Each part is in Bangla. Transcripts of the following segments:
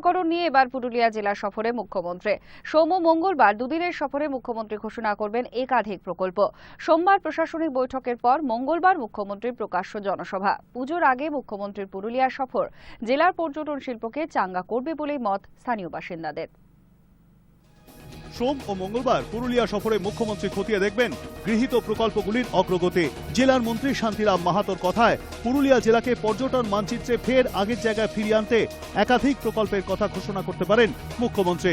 পরিষ্কারকরণ নিয়ে এবার পুরুলিয়া জেলা সফরে মুখ্যমন্ত্রী। সোম মঙ্গলবার দুদিনের সফরে মুখ্যমন্ত্রী ঘোষণা করবেন একাধিক প্রকল্প। সোমবার প্রশাসনিক বৈঠকের পর মঙ্গলবার মুখ্যমন্ত্রীর প্রকাশ্য জনসভা। পুজোর আগে মুখ্যমন্ত্রীর পুরুলিয়া সফর। জেলার পর্যটন শিল্পকে চাঙ্গা করবে বলেই মত স্থানীয় বাসিন্দাদের। সোম ও মঙ্গলবার পুরুলিয়া সফরে মুখ্যমন্ত্রী খতিয়ে দেখবেন, গৃহীত প্রকল্পগুলির অগ্রগতি। জেলার মন্ত্রী শান্তিরাম মাহাতোর কথায়, পুরুলিয়া জেলাকে পর্যটন মানচিত্রে ফের আগের জায়গায় ফিরিয়ে আনতে একাধিক প্রকল্পের কথা ঘোষণা করতে পারেন মুখ্যমন্ত্রী।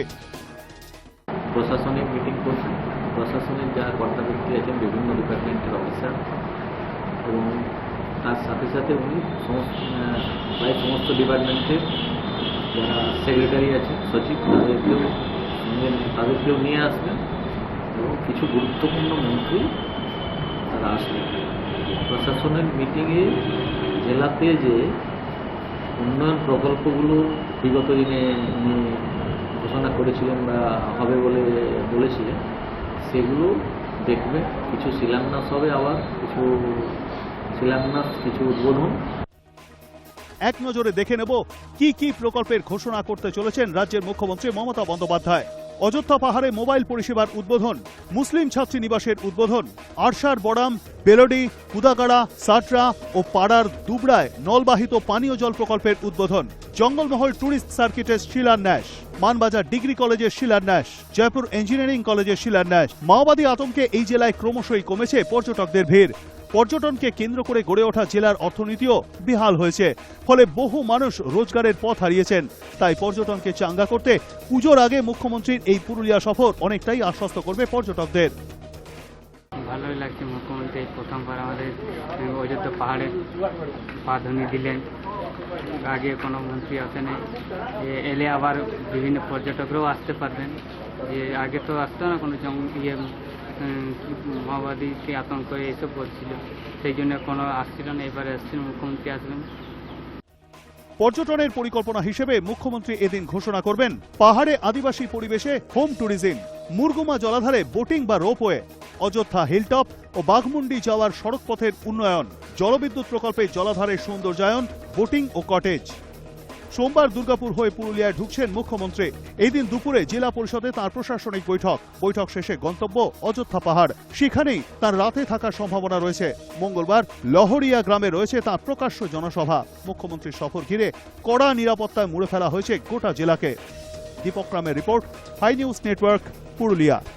প্রশাসনিক মিটিং করছেন প্রশাসনের যারা কর্তা ব্যক্তি আছেন, বিভিন্ন ডিপার্টমেন্টের অফিসার এবং তার সাথে সাথে উনি সমস্ত, প্রায় সমস্ত ডিপার্টমেন্টের যারা সেক্রেটারি আছে সচিব, তাদেরকেও সঙ্গে নিয়ে- নিয়ে আসবেন এবং কিছু গুরুত্বপূর্ণ মন্ত্রী তারা আসবেন প্রশাসনের মিটিংয়ে জেলাতে যে উন্নয়ন প্রকল্পগুলো বিগত দিনে উনি ঘোষণা করেছিলেন বা হবে বলে বলেছিলেন, সেগুলো দেখবে কিছু শিলান্যাস হবে আবার, কিছু শিলান্যাস, কিছু উদ্বোধন। এক নজরে দেখে নেব কি কি প্রকল্পের ঘোষণা করতে চলেছেন রাজ্যের মুখ্যমন্ত্রী মমতা বন্দ্যোপাধ্যায়। অযোধ্যা পাহাড়ে মোবাইল পরিষেবার উদ্বোধন, মুসলিম ছাত্রী নিবাসের উদ্বোধন, আরশার বড়াম, বেলডি কুদাগাড়া সাটরা ও পাড়ার দুবড়ায় নলবাহিত পানীয় জল প্রকল্পের উদ্বোধন, জঙ্গলমহল ট্যুরিস্ট সার্কিটের শিলান্যাস, মানবাজার ডিগ্রি কলেজের শিলান্যাস, জয়পুর ইঞ্জিনিয়ারিং কলেজের শিলান্যাস, মাওবাদী আতঙ্কে এই জেলায় ক্রমশই কমেছে পর্যটকদের ভিড়। পর্যটনকে কেন্দ্র করে গড়ে ওঠা জেলার অর্থনীতিও বিহাল হয়েছে। ফলে বহু মানুষ রোজগারের পথ হারিয়েছেন। তাই পর্যটনকে চাঙ্গা করতে পুজোর আগে মুখ্যমন্ত্রীর এই পুরুলিয়া সফর অনেকটাই আশ্বস্ত করবে পর্যটকদের। ভালোই লাগছে মুখ্যমন্ত্রী। প্রথমবার আমাদের অযোধ্যা পাহাড়ে প্রাধান্য দিলেন। আগে কোনো মন্ত্রী আসেনি এলে আবার বিভিন্ন পর্যটকরাও আসতে পারবেন। যে আগে তো আসতো না কোনো ইয়ে উম, মাওবাদী কি আতঙ্ক এইসব বলছিল। সেই জন্য কোনো আসছিল না এবারে আসছেন মুখ্যমন্ত্রী আসবেন পর্যটনের পরিকল্পনা হিসেবে মুখ্যমন্ত্রী এদিন ঘোষণা করবেন পাহাড়ে আদিবাসী পরিবেশে হোম ট্যুরিজম মুরগুমা জলাধারে বোটিং বা রোপওয়ে অযোধ্যা হিলটপ ও বাঘমুন্ডি যাওয়ার সড়কপথের উন্নয়ন জলবিদ্যুৎ প্রকল্পে জলাধারের সৌন্দর্যায়ন বোটিং ও কটেজ। সোমবার দুর্গাপুর হয়ে পুরুলিয়ায় ঢুকছেন মুখ্যমন্ত্রী। এই দিন দুপুরে জেলা পরিষদে তার প্রশাসনিক বৈঠক। বৈঠক শেষে গন্তব্য অযোধ্যা পাহাড়। সেখানেই তার রাতে থাকার সম্ভাবনা রয়েছে। মঙ্গলবার লহরিয়া গ্রামে রয়েছে তার প্রকাশ্য জনসভা। মুখ্যমন্ত্রীর সফর ঘিরে কড়া নিরাপত্তায় মুড়ে ফেলা হয়েছে গোটা জেলাকে। দীপক রামের report, high news network, Purulia.